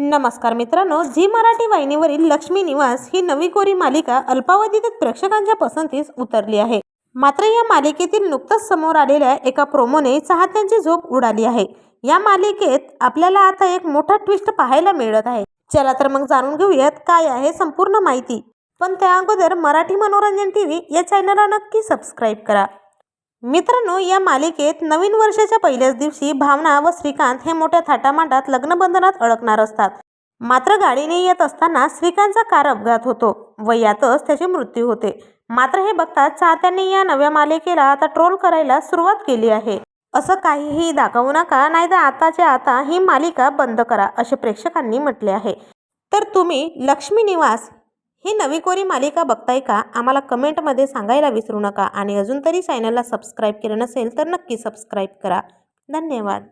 नमस्कार मित्रांनो झी मराठी वाहिनीवरील लक्ष्मी निवास ही नवी कोरी मालिका अल्पावधीतच प्रेक्षकांच्या पसंतीस उतरली आहे. मात्र या मालिकेतील नुकतंच समोर आलेल्या एका प्रोमोने चाहत्यांची झोप उडाली आहे. या मालिकेत आपल्याला आता एक मोठा ट्विस्ट पाहायला मिळत आहे. चला तर मग जाणून घेऊयात काय आहे संपूर्ण माहिती. पण त्या अगोदर मराठी मनोरंजन टी व्ही या चॅनलला नक्की सबस्क्राईब करा. मित्रांनो या मालिकेत नवीन वर्षाच्या पहिल्याच दिवशी भावना व श्रीकांत हे मोठ्या थाटामाटात लग्नबंधनात अडकणार असतात. मात्र गाडीने येत असताना श्रीकांतचा कार अपघात होतो व यातच त्याचे मृत्यू होते. मात्र हे बघताच चाहत्यांनी या नव्या मालिकेला आता ट्रोल करायला सुरुवात केली आहे. असं काहीही दाखवू नका नाहीतर आताच्या आता ही मालिका बंद करा असे प्रेक्षकांनी म्हटले आहे. तर तुम्ही लक्ष्मी निवास ही नवी कोरी मालिका बघताय का? आम्हाला कमेंटमध्ये सांगायला विसरू नका आणि अजून तरी चॅनलला सबस्क्राईब केलं नसेल तर नक्की सबस्क्राईब करा. धन्यवाद.